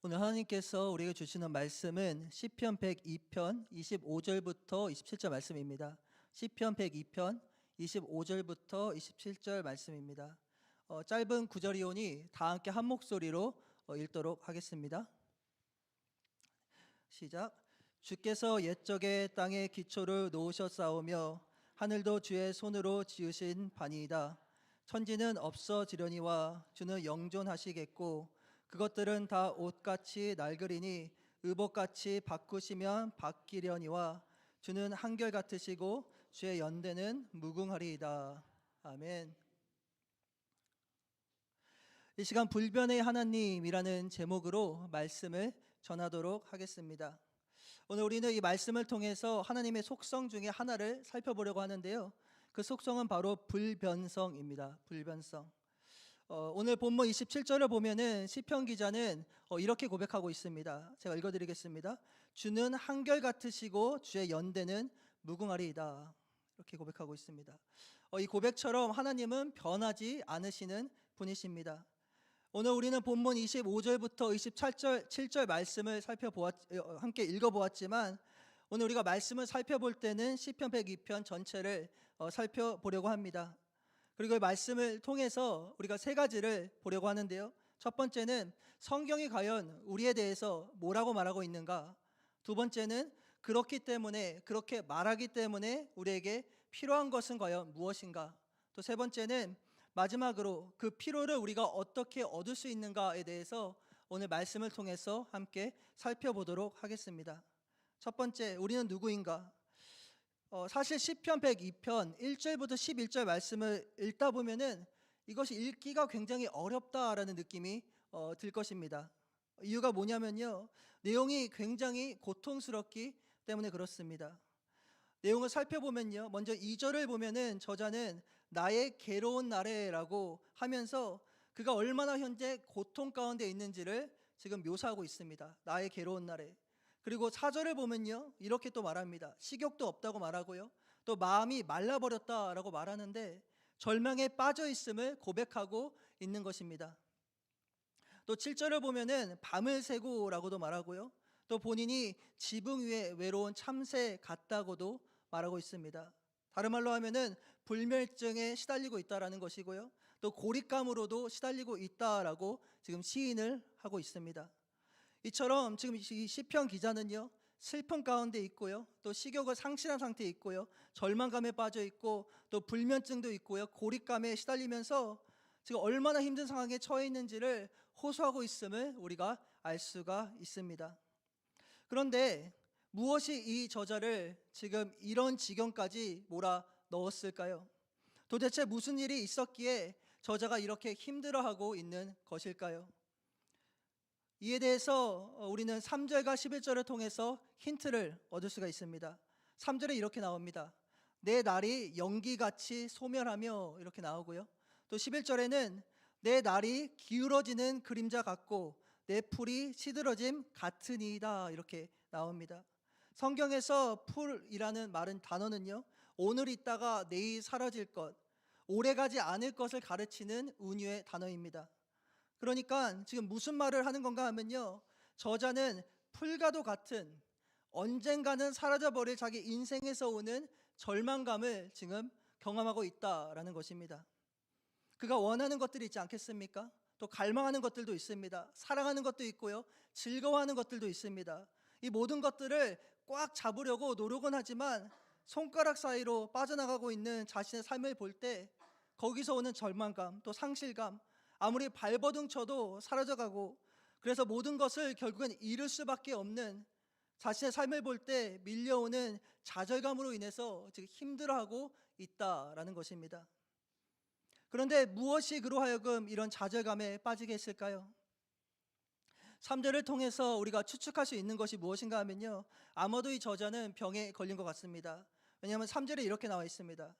오늘 하나님께서 우리에게 주시는 말씀은 시편 102편 25절부터 27절 말씀입니다. 시편 102편 25절부터 27절 말씀입니다. 어, 짧은 구절이오니 다 함께 한 목소리로 어, 읽도록 하겠습니다. 시작. 주께서 옛적에 땅의 기초를 놓으셨사오며 하늘도 주의 손으로 지으신 바니이다. 천지는 없어지려니와 주는 영존하시겠고 그것들은 다 옷같이 낡으리니 의복같이 바꾸시면 바뀌려니와 주는 한결 같으시고 주의 연대는 무궁하리이다. 아멘. 이 시간 불변의 하나님이라는 제목으로 말씀을 전하도록 하겠습니다. 오늘 우리는 이 말씀을 통해서 하나님의 속성 중에 하나를 살펴보려고 하는데요. 그 속성은 바로 불변성입니다. 불변성. 어, 오늘 본문 27절을 보면은 시편 기자는 어, 이렇게 고백하고 있습니다. 제가 읽어드리겠습니다. 주는 한결 같으시고 주의 연대는 무궁하리이다. 이렇게 고백하고 있습니다. 어, 이 고백처럼 하나님은 변하지 않으시는 분이십니다. 오늘 우리는 본문 25절부터 27절 7절 말씀을 살펴보았 어, 함께 읽어보았지만 오늘 우리가 말씀을 살펴볼 때는 시편 102편 전체를 어, 살펴보려고 합니다. 그리고 이 말씀을 통해서 우리가 세 가지를 보려고 하는데요. 첫 번째는 성경이 과연 우리에 대해서 뭐라고 말하고 있는가? 두 번째는 그렇기 때문에 그렇게 말하기 때문에 우리에게 필요한 것은 과연 무엇인가? 또 세 번째는 마지막으로 그 필요를 우리가 어떻게 얻을 수 있는가에 대해서 오늘 말씀을 통해서 함께 살펴보도록 하겠습니다. 첫 번째, 우리는 누구인가? 어, 사실 시편 102편 1절부터 11절 말씀을 읽다 보면은 이것이 읽기가 굉장히 어렵다라는 느낌이 어, 들 것입니다. 이유가 뭐냐면요. 내용이 굉장히 고통스럽기 때문에 그렇습니다. 내용을 살펴보면요. 먼저 2절을 보면은 저자는 나의 괴로운 날에라고 하면서 그가 얼마나 현재 고통 가운데 있는지를 지금 묘사하고 있습니다. 나의 괴로운 날에. 그리고 4절을 보면요. 이렇게 또 말합니다. 식욕도 없다고 말하고요. 또 마음이 말라버렸다라고 말하는데 절망에 빠져 있음을 고백하고 있는 것입니다. 또 7절을 보면은 밤을 새고라고도 말하고요. 또 본인이 지붕 위에 외로운 참새 같다고도 말하고 있습니다. 다른 말로 하면은 불멸증에 시달리고 있다라는 것이고요. 또 고립감으로도 시달리고 있다라고 지금 시인을 하고 있습니다. 이처럼 지금 이 시편 기자는요. 슬픔 가운데 있고요. 또 식욕을 상실한 상태에 있고요. 절망감에 빠져 있고 또 불면증도 있고요. 고립감에 시달리면서 지금 얼마나 힘든 상황에 처해 있는지를 호소하고 있음을 우리가 알 수가 있습니다. 그런데 무엇이 이 저자를 지금 이런 지경까지 몰아 넣었을까요? 도대체 무슨 일이 있었기에 저자가 이렇게 힘들어하고 있는 것일까요? 이에 대해서 우리는 3절과 11절을 통해서 힌트를 얻을 수가 있습니다. 3절에 이렇게 나옵니다. 내 날이 연기같이 소멸하며 이렇게 나오고요. 또 11절에는 내 날이 기울어지는 그림자 같고 내 풀이 시들어짐 같으니이다 이렇게 나옵니다. 성경에서 풀이라는 말은 단어는요. 오늘 있다가 내일 사라질 것, 오래 가지 않을 것을 가르치는 운유의 단어입니다. 그러니까 지금 무슨 말을 하는 건가 하면요. 저자는 풀과도 같은 언젠가는 사라져 버릴 자기 인생에서 오는 절망감을 지금 경험하고 있다라는 것입니다. 그가 원하는 것들이 있지 않겠습니까? 또 갈망하는 것들도 있습니다. 사랑하는 것도 있고요. 즐거워하는 것들도 있습니다. 이 모든 것들을 꽉 잡으려고 노력은 하지만 손가락 사이로 빠져나가고 있는 자신의 삶을 볼 때 거기서 오는 절망감, 또 상실감, 아무리 발버둥 쳐도 사라져가고 그래서 모든 것을 결국엔 잃을 수밖에 없는 자신의 삶을 볼 때 밀려오는 좌절감으로 인해서 지금 힘들어하고 있다라는 것입니다. 그런데 무엇이 그로 하여금 이런 좌절감에 빠지게 했을까요? 3절을 통해서 우리가 추측할 수 있는 것이 무엇인가 하면요. 아마도 이 저자는 병에 걸린 것 같습니다. 왜냐하면 3절에 이렇게 나와 있습니다.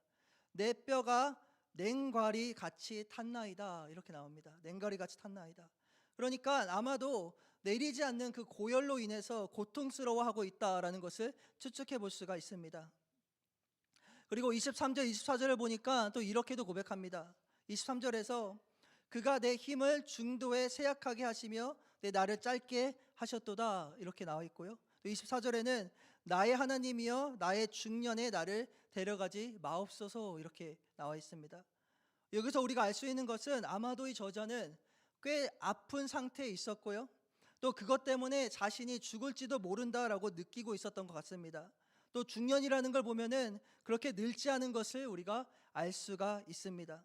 내 뼈가 냉과리 같이 탔나이다. 이렇게 나옵니다. 냉과리 같이 탔나이다. 그러니까 아마도 내리지 않는 그 고열로 인해서 고통스러워하고 있다라는 것을 추측해 볼 수가 있습니다. 그리고 23절, 24절을 보니까 또 이렇게도 고백합니다. 23절에서 그가 내 힘을 중도에 세약하게 하시며 내 나를 짧게 하셨도다 이렇게 나와 있고요. 또 24절에는 나의 하나님이여 나의 중년에 나를 데려가지 마옵소서 이렇게 나와 있습니다. 여기서 우리가 알 수 있는 것은 아마도 이 저자는 꽤 아픈 상태에 있었고요. 또 그것 때문에 자신이 죽을지도 모른다라고 느끼고 있었던 것 같습니다. 또 중년이라는 걸 보면은 그렇게 늙지 않은 것을 우리가 알 수가 있습니다.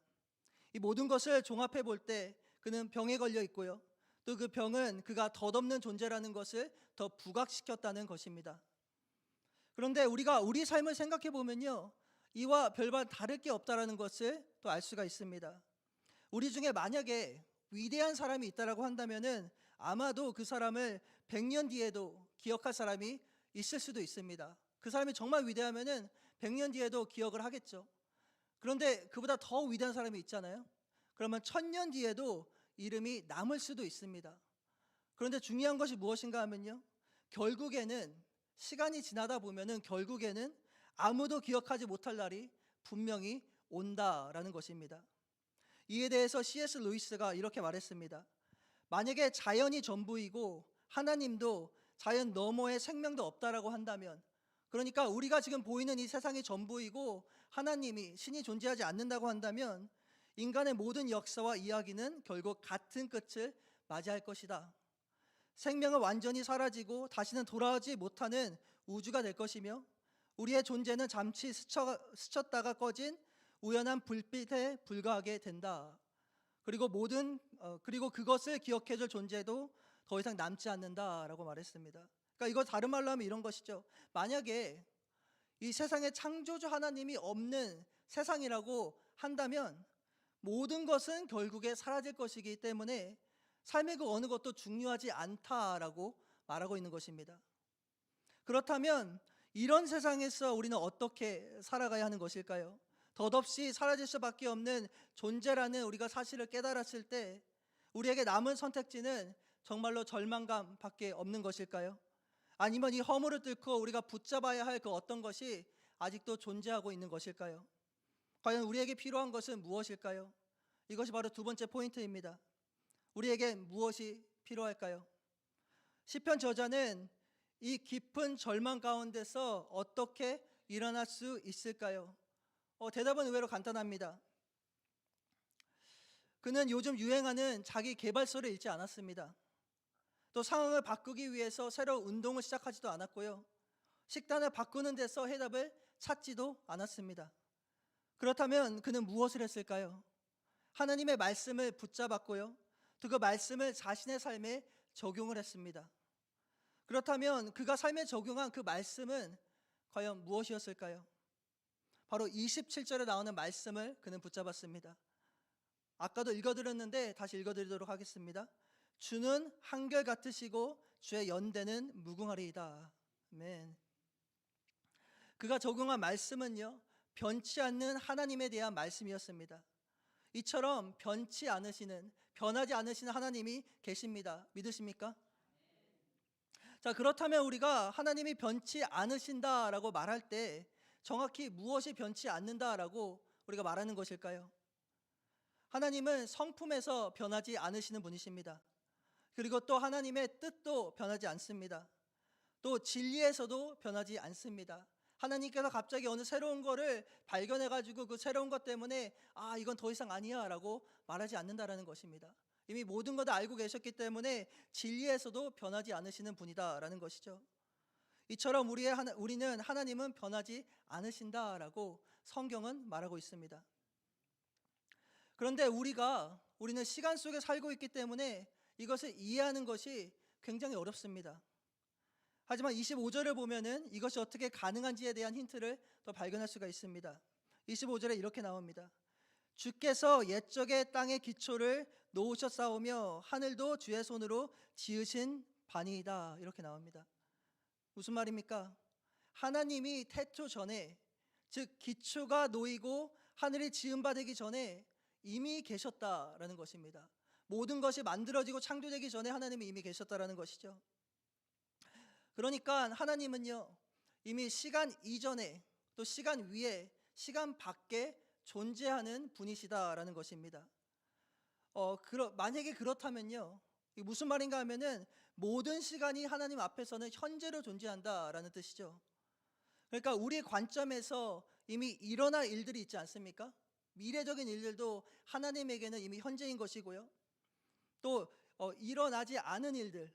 이 모든 것을 종합해 볼 때 그는 병에 걸려 있고요. 또 그 병은 그가 덧없는 존재라는 것을 더 부각시켰다는 것입니다. 그런데 우리가 우리 삶을 생각해 보면요. 이와 별반 다를 게 없다라는 것을 또 알 수가 있습니다. 우리 중에 만약에 위대한 사람이 있다라고 한다면은 아마도 그 사람을 100년 뒤에도 기억할 사람이 있을 수도 있습니다. 그 사람이 정말 위대하면은 100년 뒤에도 기억을 하겠죠. 그런데 그보다 더 위대한 사람이 있잖아요. 그러면 천년 뒤에도 이름이 남을 수도 있습니다. 그런데 중요한 것이 무엇인가 하면요. 결국에는 시간이 지나다 보면은 결국에는 아무도 기억하지 못할 날이 분명히 온다라는 것입니다. 이에 대해서 C.S. 루이스가 이렇게 말했습니다. 만약에 자연이 전부이고 하나님도 자연 너머에 생명도 없다라고 한다면 그러니까 우리가 지금 보이는 이 세상이 전부이고 하나님이 신이 존재하지 않는다고 한다면 인간의 모든 역사와 이야기는 결국 같은 끝을 맞이할 것이다. 생명은 완전히 사라지고 다시는 돌아오지 못하는 우주가 될 것이며 우리의 존재는 잠시 스쳐, 스쳤다가 꺼진 우연한 불빛에 불과하게 된다. 그리고 모든 어, 그리고 그것을 기억해줄 존재도 더 이상 남지 않는다라고 말했습니다. 그러니까 이거 다른 말로 하면 이런 것이죠. 만약에 이 세상에 창조주 하나님이 없는 세상이라고 한다면 모든 것은 결국에 사라질 것이기 때문에 삶의 그 어느 것도 중요하지 않다라고 말하고 있는 것입니다. 그렇다면 이런 세상에서 우리는 어떻게 살아가야 하는 것일까요? 덧없이 사라질 수밖에 없는 존재라는 우리가 사실을 깨달았을 때 우리에게 남은 선택지는 정말로 절망감 밖에 없는 것일까요? 아니면 이 허물을 뚫고 우리가 붙잡아야 할 그 어떤 것이 아직도 존재하고 있는 것일까요? 과연 우리에게 필요한 것은 무엇일까요? 이것이 바로 두 번째 포인트입니다. 우리에게 무엇이 필요할까요? 시편 저자는 이 깊은 절망 가운데서 어떻게 일어날 수 있을까요? 어, 대답은 의외로 간단합니다. 그는 요즘 유행하는 자기 개발서를 읽지 않았습니다. 또 상황을 바꾸기 위해서 새로운 운동을 시작하지도 않았고요. 식단을 바꾸는 데서 해답을 찾지도 않았습니다. 그렇다면 그는 무엇을 했을까요? 하나님의 말씀을 붙잡았고요. 또그 말씀을 자신의 삶에 적용을 했습니다. 그렇다면 그가 삶에 적용한 그 말씀은 과연 무엇이었을까요? 바로 27절에 나오는 말씀을 그는 붙잡았습니다. 아까도 읽어드렸는데 다시 읽어드리도록 하겠습니다. 주는 한결 같으시고 주의 연대는 무궁하리이다. 아멘. 그가 적용한 말씀은요 변치 않는 하나님에 대한 말씀이었습니다. 이처럼 변치 않으시는 변하지 않으시는 하나님이 계십니다. 믿으십니까? 자, 그렇다면 우리가 하나님이 변치 않으신다라고 말할 때 정확히 무엇이 변치 않는다라고 우리가 말하는 것일까요? 하나님은 성품에서 변하지 않으시는 분이십니다. 그리고 또 하나님의 뜻도 변하지 않습니다. 또 진리에서도 변하지 않습니다. 하나님께서 갑자기 어느 새로운 거를 발견해 가지고 그 새로운 것 때문에 아 이건 더 이상 아니야 라고 말하지 않는다라는 것입니다. 이미 모든 것을 알고 계셨기 때문에 진리에서도 변하지 않으시는 분이다라는 것이죠. 이처럼 우리의 하나, 우리는 하나님은 변하지 않으신다라고 성경은 말하고 있습니다. 그런데 우리가 우리는 시간 속에 살고 있기 때문에 이것을 이해하는 것이 굉장히 어렵습니다. 하지만 25절을 보면은 이것이 어떻게 가능한지에 대한 힌트를 또 발견할 수가 있습니다. 25절에 이렇게 나옵니다. 주께서 옛적의 땅의 기초를 놓으셨사오며 하늘도 주의 손으로 지으신 반이다. 이렇게 나옵니다. 무슨 말입니까? 하나님이 태초 전에 즉 기초가 놓이고 하늘이 바 되기 전에 이미 계셨다라는 것입니다. 모든 것이 만들어지고 창조되기 전에 하나님이 이미 계셨다라는 것이죠. 그러니까 하나님은요 이미 시간 이전에 또 시간 위에 시간 밖에 존재하는 분이시다라는 것입니다. 어, 그러, 만약에 그렇다면요 무슨 말인가 하면은 모든 시간이 하나님 앞에서는 현재로 존재한다라는 뜻이죠. 그러니까 우리의 관점에서 이미 일어날 일들이 있지 않습니까? 미래적인 일들도 하나님에게는 이미 현재인 것이고요. 또 어, 일어나지 않은 일들,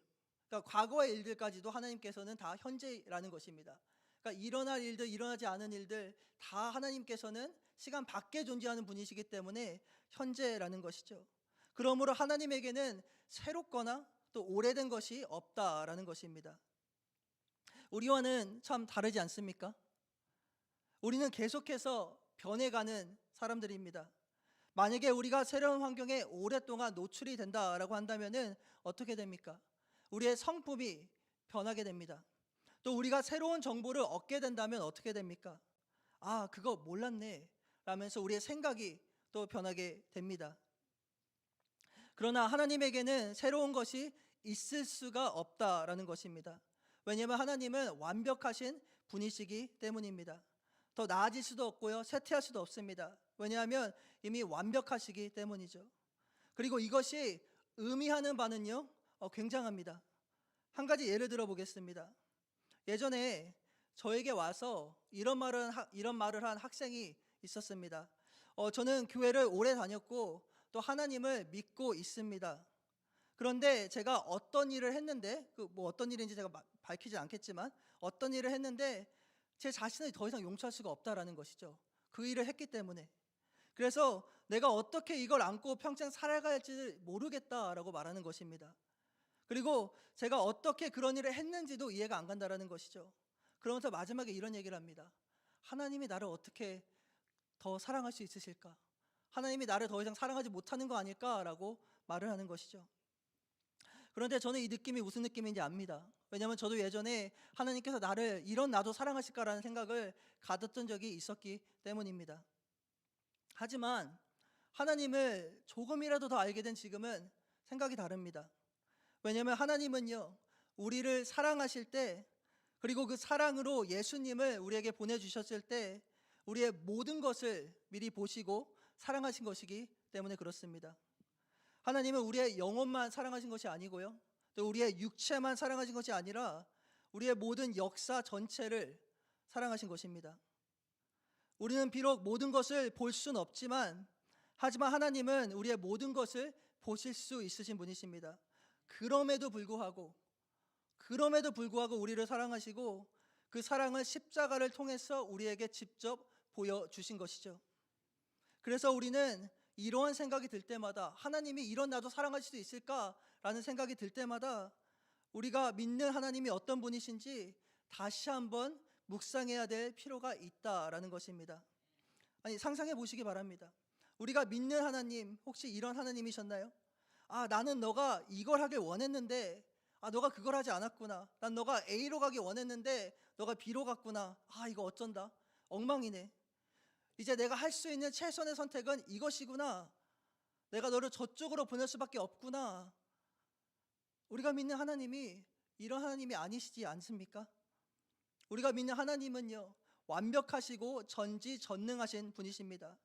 그러니까 과거의 일들까지도 하나님께서는 다 현재라는 것입니다. 그러니까 일어날 일들, 일어나지 않은 일들 다 하나님께서는 시간 밖에 존재하는 분이시기 때문에 현재라는 것이죠. 그러므로 하나님에게는 새롭거나 또 오래된 것이 없다라는 것입니다. 우리와는 참 다르지 않습니까? 우리는 계속해서 변해가는 사람들입니다. 만약에 우리가 새로운 환경에 오랫동안 노출이 된다라고 한다면은 어떻게 됩니까? 우리의 성품이 변하게 됩니다. 또 우리가 새로운 정보를 얻게 된다면 어떻게 됩니까? 아, 그거 몰랐네. 라면서 우리의 생각이 또 변하게 됩니다. 그러나 하나님에게는 새로운 것이 있을 수가 없다라는 것입니다. 왜냐하면 하나님은 완벽하신 분이시기 때문입니다. 더 나아질 수도 없고요, 쇠퇴할 수도 없습니다. 왜냐하면 이미 완벽하시기 때문이죠. 그리고 이것이 의미하는 바는요, 어, 굉장합니다. 한 가지 예를 들어 보겠습니다. 예전에 저에게 와서 이런 말을 하- 이런 말을 한 학생이 있었습니다. 어, 저는 교회를 오래 다녔고 또 하나님을 믿고 있습니다. 그런데 제가 어떤 일을 했는데 그 뭐 어떤 일인지 제가 마- 밝히지 않겠지만 어떤 일을 했는데 제 자신을 더 이상 용서할 수가 없다라는 것이죠. 그 일을 했기 때문에. 그래서 내가 어떻게 이걸 안고 평생 살아가야 할지 모르겠다라고 말하는 것입니다. 그리고 제가 어떻게 그런 일을 했는지도 이해가 안 간다라는 것이죠. 그러면서 마지막에 이런 얘기를 합니다. 하나님이 나를 어떻게 더 사랑할 수 있으실까? 하나님이 나를 더 이상 사랑하지 못하는 거 아닐까라고 말을 하는 것이죠. 그런데 저는 이 느낌이 무슨 느낌인지 압니다. 왜냐하면 저도 예전에 하나님께서 나를 이런 나도 사랑하실까라는 생각을 가졌던 적이 있었기 때문입니다. 하지만 하나님을 조금이라도 더 알게 된 지금은 생각이 다릅니다. 왜냐하면 하나님은요, 우리를 사랑하실 때, 그리고 그 사랑으로 예수님을 우리에게 보내주셨을 때, 우리의 모든 것을 미리 보시고 사랑하신 것이기 때문에 그렇습니다. 하나님은 우리의 영혼만 사랑하신 것이 아니고요, 또 우리의 육체만 사랑하신 것이 아니라 우리의 모든 역사 전체를 사랑하신 것입니다. 우리는 비록 모든 것을 볼 수는 없지만, 하지만 하나님은 우리의 모든 것을 보실 수 있으신 분이십니다. 그럼에도 불구하고 그럼에도 불구하고 우리를 사랑하시고 그 사랑을 십자가를 통해서 우리에게 직접 보여 주신 것이죠. 그래서 우리는 이러한 생각이 들 때마다 하나님이 이런 나도 사랑할 수도 있을까라는 생각이 들 때마다 우리가 믿는 하나님이 어떤 분이신지 다시 한번 묵상해야 될 필요가 있다라는 것입니다. 아니 상상해 보시기 바랍니다. 우리가 믿는 하나님 혹시 이런 하나님이셨나요? 아, 나는 너가 이걸 하길 원했는데, 아, 너가 그걸 하지 않았구나. 난 너가 A로 가기 원했는데, 너가 B로 갔구나. 아, 이거 어쩐다. 엉망이네. 이제 내가 할 수 있는 최선의 선택은 이것이구나. 내가 너를 저쪽으로 보낼 수밖에 없구나. 우리가 믿는 하나님이 이런 하나님이 아니시지 않습니까? 우리가 믿는 하나님은요, 완벽하시고 전지전능하신 분이십니다.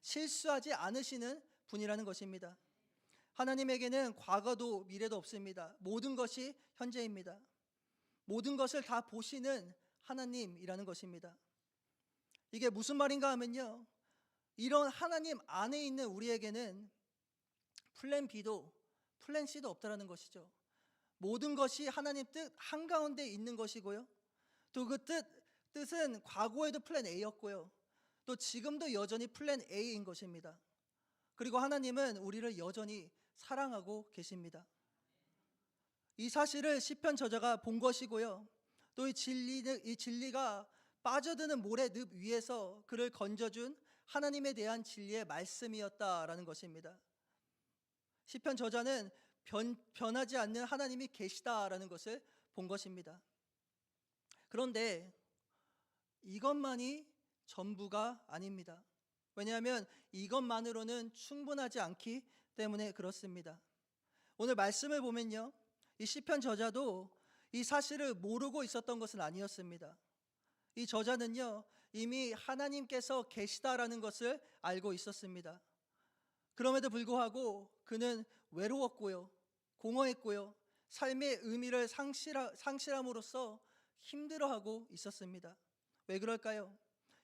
실수하지 않으시는 분이라는 것입니다. 하나님에게는 과거도 미래도 없습니다. 모든 것이 현재입니다. 모든 것을 다 보시는 하나님이라는 것입니다. 이게 무슨 말인가 하면요. 이런 하나님 안에 있는 우리에게는 플랜 B도 플랜 C도 없다라는 것이죠. 모든 것이 하나님 뜻 한가운데 있는 것이고요. 또 그 뜻, 뜻은 과거에도 플랜 A였고요. 또 지금도 여전히 플랜 A인 것입니다. 그리고 하나님은 우리를 여전히 사랑하고 계십니다. 이 사실을 시편 저자가 본 것이고요. 또 이 진리 이 진리가 빠져드는 모래늪 위에서 그를 건져준 하나님에 대한 진리의 말씀이었다라는 것입니다. 시편 저자는 변, 변하지 않는 하나님이 계시다라는 것을 본 것입니다. 그런데 이것만이 전부가 아닙니다. 왜냐하면 이것만으로는 충분하지 않기 때문에 그렇습니다. 오늘 말씀을 보면요. 이 시편 저자도 이 사실을 모르고 있었던 것은 아니었습니다. 이 저자는요. 이미 하나님께서 계시다라는 것을 알고 있었습니다. 그럼에도 불구하고 그는 외로웠고요. 공허했고요. 삶의 의미를 상실하, 상실함으로써 힘들어하고 있었습니다. 왜 그럴까요?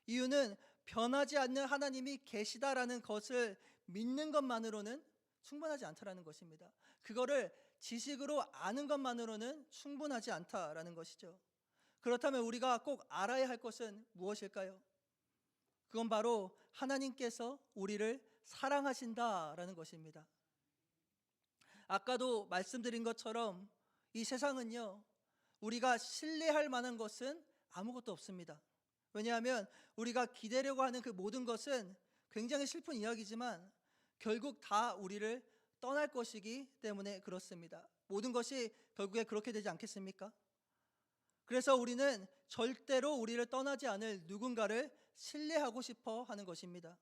이유는 변하지 않는 하나님이 계시다라는 것을 믿는 것만으로는 충분하지 않다라는 것입니다. 그거를 지식으로 아는 것만으로는 충분하지 않다라는 것이죠. 그렇다면 우리가 꼭 알아야 할 것은 무엇일까요? 그건 바로 하나님께서 우리를 사랑하신다라는 것입니다. 아까도 말씀드린 것처럼 이 세상은요, 우리가 신뢰할 만한 것은 아무것도 없습니다. 왜냐하면 우리가 기대려고 하는 그 모든 것은 굉장히 슬픈 이야기지만 결국 다 우리를 떠날 것이기 때문에 그렇습니다. 모든 것이 결국에 그렇게 되지 않겠습니까? 그래서 우리는 절대로 우리를 떠나지 않을 누군가를 신뢰하고 싶어 하는 것입니다.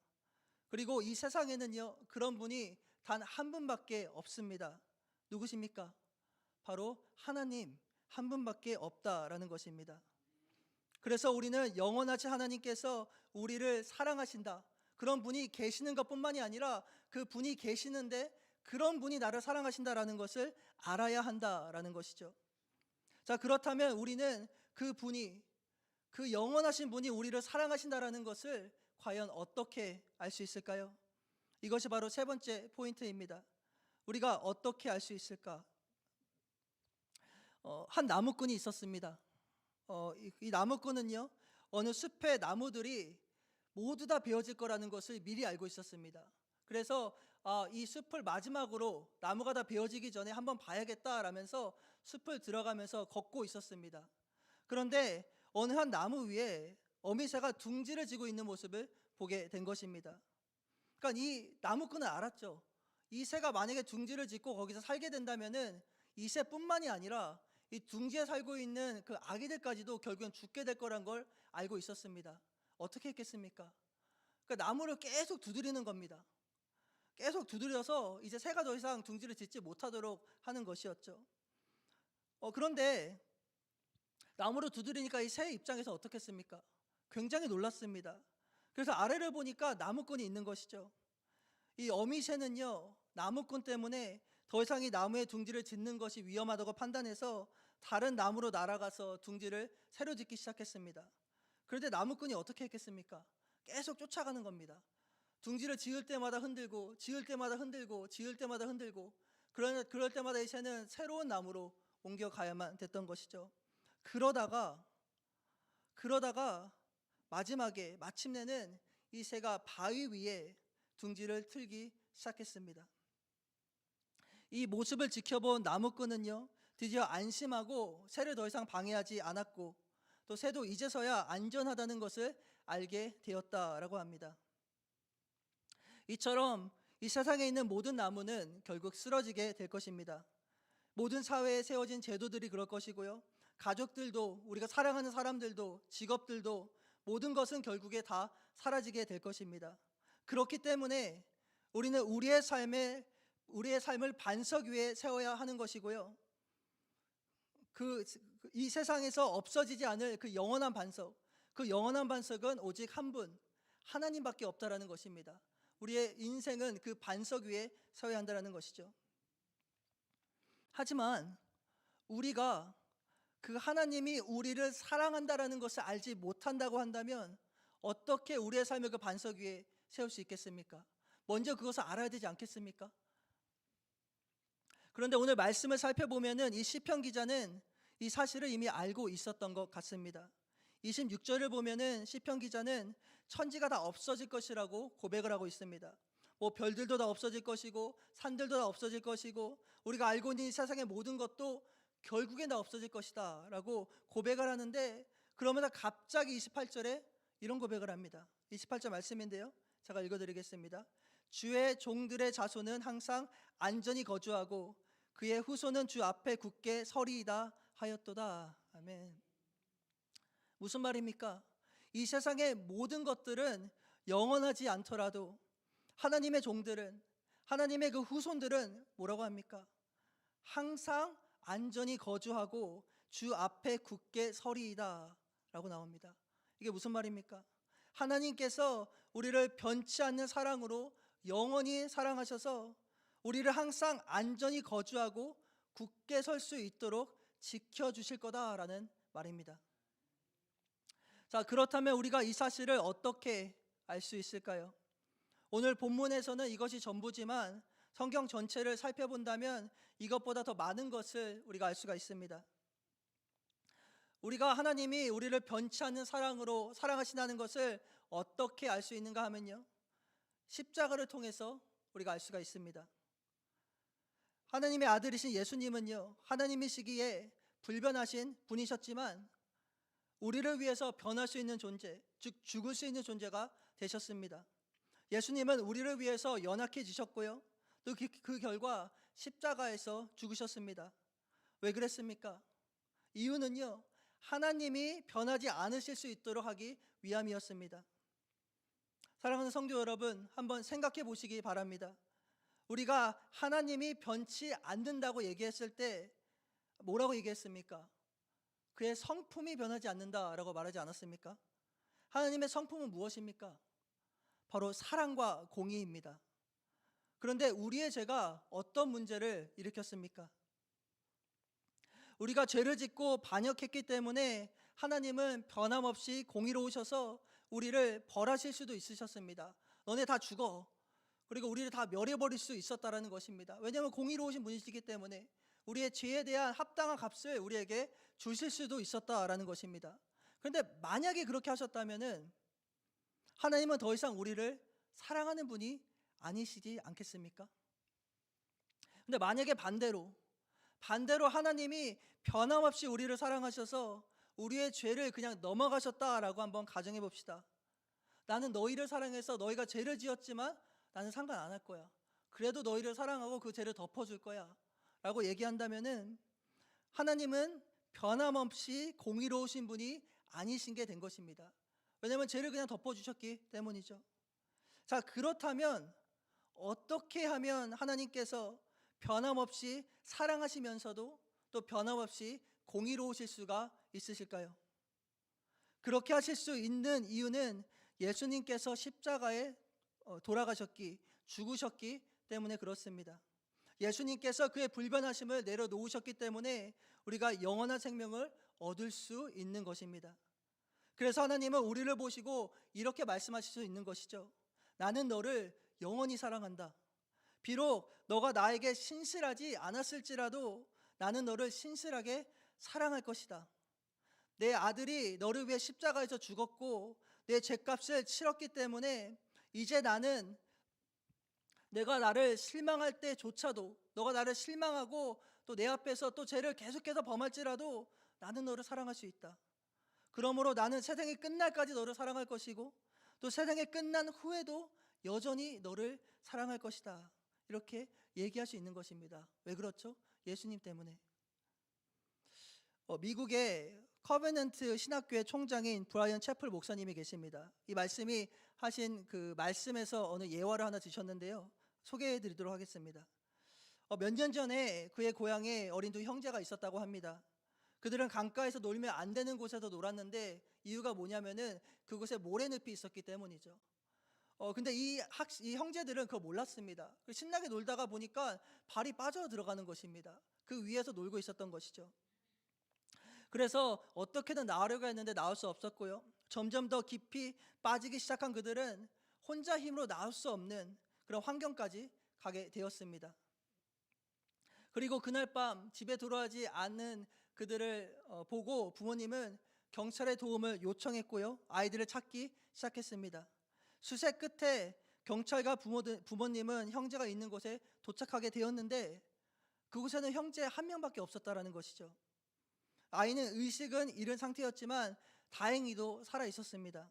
그리고 이 세상에는요, 그런 분이 단 한 분밖에 없습니다. 누구십니까? 바로 하나님 한 분밖에 없다라는 것입니다. 그래서 우리는 영원하신 하나님께서 우리를 사랑하신다. 그런 분이 계시는 것 뿐만이 아니라 그 분이 계시는데 그런 분이 나를 사랑하신다라는 것을 알아야 한다라는 것이죠. 자, 그렇다면 우리는 그 분이 그 영원하신 분이 우리를 사랑하신다라는 것을 과연 어떻게 알 수 있을까요? 이것이 바로 세 번째 포인트입니다. 우리가 어떻게 알 수 있을까? 어, 한 나무꾼이 있었습니다. 어, 이, 이 나무꾼은요 어느 숲의 나무들이 모두 다 베어질 거라는 것을 미리 알고 있었습니다. 그래서 아, 이 숲을 마지막으로 나무가 다 베어지기 전에 한번 봐야겠다라면서 숲을 들어가면서 걷고 있었습니다. 그런데 어느 한 나무 위에 어미새가 둥지를 지고 있는 모습을 보게 된 것입니다. 그러니까 이 나무꾼은 알았죠. 이 새가 만약에 둥지를 짓고 거기서 살게 된다면은 이 새뿐만이 아니라 이 둥지에 살고 있는 그 아기들까지도 결국엔 죽게 될 거란 걸 알고 있었습니다. 어떻게 했겠습니까? 그러니까 나무를 계속 두드리는 겁니다. 계속 두드려서 이제 새가 더 이상 둥지를 짓지 못하도록 하는 것이었죠. 어, 그런데 나무를 두드리니까 이 새 입장에서 어떻겠습니까? 굉장히 놀랐습니다. 그래서 아래를 보니까 나무꾼이 있는 것이죠. 이 어미새는요, 나무꾼 때문에 더 이상 이 나무에 둥지를 짓는 것이 위험하다고 판단해서 다른 나무로 날아가서 둥지를 새로 짓기 시작했습니다. 그런데 나무꾼이 어떻게 했겠습니까? 계속 쫓아가는 겁니다. 둥지를 지을 때마다 흔들고, 지을 때마다 흔들고, 지을 때마다 흔들고, 그럴, 그럴 때마다 이 새는 새로운 나무로 옮겨가야만 됐던 것이죠. 그러다가, 그러다가 마지막에 마침내는 이 새가 바위 위에 둥지를 틀기 시작했습니다. 이 모습을 지켜본 나무꾼은요, 드디어 안심하고 새를 더 이상 방해하지 않았고, 또 새도 이제서야 안전하다는 것을 알게 되었다라고 합니다. 이처럼 이 세상에 있는 모든 나무는 결국 쓰러지게 될 것입니다. 모든 사회에 세워진 제도들이 그럴 것이고요. 가족들도 우리가 사랑하는 사람들도 직업들도 모든 것은 결국에 다 사라지게 될 것입니다. 그렇기 때문에 우리는 우리의 삶에 우리의 삶을 반석 위에 세워야 하는 것이고요. 그 이 세상에서 없어지지 않을 그 영원한 반석, 그 영원한 반석은 오직 한 분, 하나님밖에 없다라는 것입니다. 우리의 인생은 그 반석 위에 서야 한다라는 것이죠. 하지만 우리가 그 하나님이 우리를 사랑한다라는 것을 알지 못한다고 한다면 어떻게 우리의 삶을 그 반석 위에 세울 수 있겠습니까? 먼저 그것을 알아야 되지 않겠습니까? 그런데 오늘 말씀을 살펴보면은 이 시편 기자는 이 사실을 이미 알고 있었던 것 같습니다. 26절을 보면은 시편 기자는 천지가 다 없어질 것이라고 고백을 하고 있습니다. 뭐 별들도 다 없어질 것이고 산들도 다 없어질 것이고 우리가 알고 있는 이 세상의 모든 것도 결국엔 다 없어질 것이다라고 고백을 하는데 그러면서 갑자기 28절에 이런 고백을 합니다. 28절 말씀인데요. 제가 읽어드리겠습니다. 주의 종들의 자손은 항상 안전히 거주하고 그의 후손은 주 앞에 굳게 서리이다 하였도다. 아멘. 무슨 말입니까? 이 세상의 모든 것들은 영원하지 않더라도 하나님의 종들은 하나님의 그 후손들은 뭐라고 합니까? 항상 안전히 거주하고 주 앞에 굳게 서리이다 라고 나옵니다. 이게 무슨 말입니까? 하나님께서 우리를 변치 않는 사랑으로 영원히 사랑하셔서 우리를 항상 안전히 거주하고 굳게 설 수 있도록 지켜 주실 거다라는 말입니다. 자, 그렇다면 우리가 이 사실을 어떻게 알 수 있을까요? 오늘 본문에서는 이것이 전부지만 성경 전체를 살펴본다면 이것보다 더 많은 것을 우리가 알 수가 있습니다. 우리가 하나님이 우리를 변치 않는 사랑으로 사랑하신다는 것을 어떻게 알 수 있는가 하면요. 십자가를 통해서 우리가 알 수가 있습니다. 하나님의 아들이신 예수님은요. 하나님이시기에 불변하신 분이셨지만 우리를 위해서 변할 수 있는 존재, 즉 죽을 수 있는 존재가 되셨습니다. 예수님은 우리를 위해서 연약해지셨고요. 또 그 결과 십자가에서 죽으셨습니다. 왜 그랬습니까? 이유는요. 하나님이 변하지 않으실 수 있도록 하기 위함이었습니다. 사랑하는 성도 여러분, 한번 생각해 보시기 바랍니다. 우리가 하나님이 변치 않는다고 얘기했을 때 뭐라고 얘기했습니까? 그의 성품이 변하지 않는다라고 말하지 않았습니까? 하나님의 성품은 무엇입니까? 바로 사랑과 공의입니다. 그런데 우리의 죄가 어떤 문제를 일으켰습니까? 우리가 죄를 짓고 반역했기 때문에 하나님은 변함없이 공의로우셔서 우리를 벌하실 수도 있으셨습니다. 너네 다 죽어. 그리고 우리를 다 멸해버릴 수 있었다라는 것입니다. 왜냐하면 공의로우신 분이시기 때문에 우리의 죄에 대한 합당한 값을 우리에게 주실 수도 있었다라는 것입니다. 그런데 만약에 그렇게 하셨다면은 하나님은 더 이상 우리를 사랑하는 분이 아니시지 않겠습니까? 근데 만약에 반대로 반대로 하나님이 변함없이 우리를 사랑하셔서 우리의 죄를 그냥 넘어가셨다라고 한번 가정해 봅시다. 나는 너희를 사랑해서 너희가 죄를 지었지만 나는 상관 안 할 거야. 그래도 너희를 사랑하고 그 죄를 덮어줄 거야. 라고 얘기한다면은 하나님은 변함없이 공의로우신 분이 아니신 게 된 것입니다. 왜냐하면 죄를 그냥 덮어주셨기 때문이죠. 자, 그렇다면 어떻게 하면 하나님께서 변함없이 사랑하시면서도 또 변함없이 공의로우실 수가 있으실까요? 그렇게 하실 수 있는 이유는 예수님께서 십자가에 어, 돌아가셨기, 죽으셨기 때문에 그렇습니다. 예수님께서 그의 불변하심을 내려놓으셨기 때문에 우리가 영원한 생명을 얻을 수 있는 것입니다. 그래서 하나님은 우리를 보시고 이렇게 말씀하실 수 있는 것이죠. 나는 너를 영원히 사랑한다. 비록 너가 나에게 신실하지 않았을지라도 나는 너를 신실하게 사랑할 것이다. 내 아들이 너를 위해 십자가에서 죽었고 내 죄값을 치렀기 때문에 이제 나는 내가 나를 실망할 때조차도 너가 나를 실망하고 또 내 앞에서 또 죄를 계속해서 범할지라도 나는 너를 사랑할 수 있다. 그러므로 나는 세상이 끝날까지 너를 사랑할 것이고 또 세상이 끝난 후에도 여전히 너를 사랑할 것이다. 이렇게 얘기할 수 있는 것입니다. 왜 그렇죠? 예수님 때문에. 어, 미국의 커베넌트 신학교의 총장인 브라이언 채플 목사님이 계십니다. 이 말씀이 하신 그 말씀에서 어느 예화를 하나 주셨는데요. 소개해 드리도록 하겠습니다. 어, 몇년 전에 그의 고향에 어린 두 형제가 있었다고 합니다. 그들은 강가에서 놀면 안 되는 곳에서 놀았는데 이유가 뭐냐면은 그곳에 모래늪이 있었기 때문이죠. 어 근데 이, 학, 이 형제들은 그거 몰랐습니다. 신나게 놀다가 보니까 발이 빠져 들어가는 것입니다. 그 위에서 놀고 있었던 것이죠. 그래서 어떻게든 나오려고 했는데 나올 수 없었고요. 점점 더 깊이 빠지기 시작한 그들은 혼자 힘으로 나올 수 없는 그런 환경까지 가게 되었습니다. 그리고 그날 밤 집에 돌아오지 않는 그들을 어, 보고 부모님은 경찰의 도움을 요청했고요. 아이들을 찾기 시작했습니다. 수세 끝에 경찰과 부모들, 부모님은 형제가 있는 곳에 도착하게 되었는데 그곳에는 형제 한 명밖에 없었다라는 것이죠. 아이는 의식은 잃은 상태였지만 다행히도 살아 있었습니다.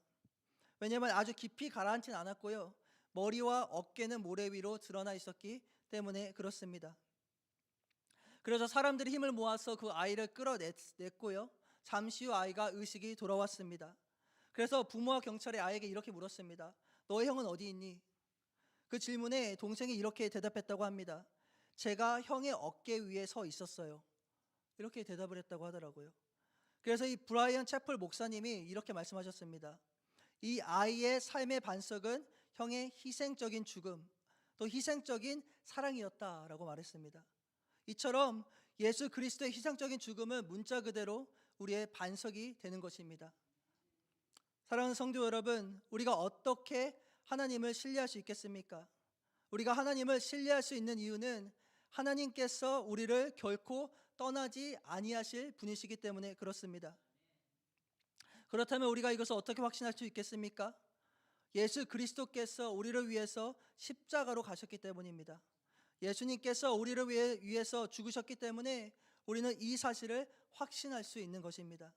왜냐하면 아주 깊이 가라앉진 않았고요. 머리와 어깨는 모래 위로 드러나 있었기 때문에 그렇습니다. 그래서 사람들이 힘을 모아서 그 아이를 끌어냈고요. 잠시 후 아이가 의식이 돌아왔습니다. 그래서 부모와 경찰이 아이에게 이렇게 물었습니다. 너의 형은 어디 있니? 그 질문에 동생이 이렇게 대답했다고 합니다. 제가 형의 어깨 위에 서 있었어요. 이렇게 대답을 했다고 하더라고요. 그래서 이 브라이언 채플 목사님이 이렇게 말씀하셨습니다. 이 아이의 삶의 반석은 형의 희생적인 죽음, 또 희생적인 사랑이었다라고 말했습니다. 이처럼 예수 그리스도의 희생적인 죽음은 문자 그대로 우리의 반석이 되는 것입니다. 사랑하는 성도 여러분, 우리가 어떻게 하나님을 신뢰할 수 있겠습니까? 우리가 하나님을 신뢰할 수 있는 이유는 하나님께서 우리를 결코 떠나지 아니하실 분이시기 때문에 그렇습니다. 그렇다면 우리가 이것을 어떻게 확신할 수 있겠습니까? 예수 그리스도께서 우리를 위해서 십자가로 가셨기 때문입니다. 예수님께서 우리를 위해, 위해서 죽으셨기 때문에 우리는 이 사실을 확신할 수 있는 것입니다.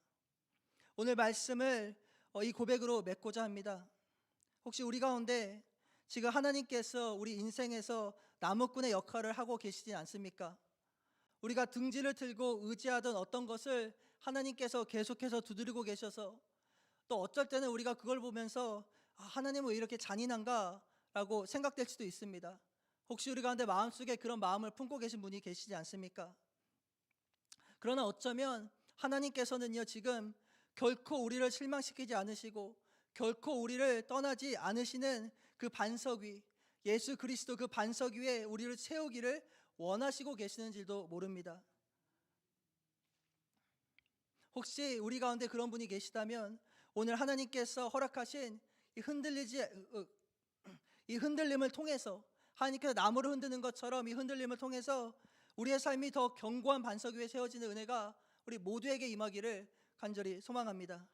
오늘 말씀을 어, 이 고백으로 맺고자 합니다. 혹시 우리 가운데 지금 하나님께서 우리 인생에서 나무꾼의 역할을 하고 계시지 않습니까? 우리가 등지를 들고 의지하던 어떤 것을 하나님께서 계속해서 두드리고 계셔서 또 어쩔 때는 우리가 그걸 보면서 아, 하나님은 왜 이렇게 잔인한가라고 생각될 수도 있습니다. 혹시 우리 가운데 마음속에 그런 마음을 품고 계신 분이 계시지 않습니까? 그러나 어쩌면 하나님께서는요 지금 결코 우리를 실망시키지 않으시고 결코 우리를 떠나지 않으시는 그 반석 위 예수 그리스도 그 반석 위에 우리를 세우기를 원하시고 계시는 줄도 모릅니다. 혹시 우리 가운데 그런 분이 계시다면 오늘 하나님께서 허락하신 이 흔들리지 어, 이 흔들림을 통해서 하나님께서 나무를 흔드는 것처럼 이 흔들림을 통해서 우리의 삶이 더 견고한 반석 위에 세워지는 은혜가 우리 모두에게 임하기를 간절히 소망합니다.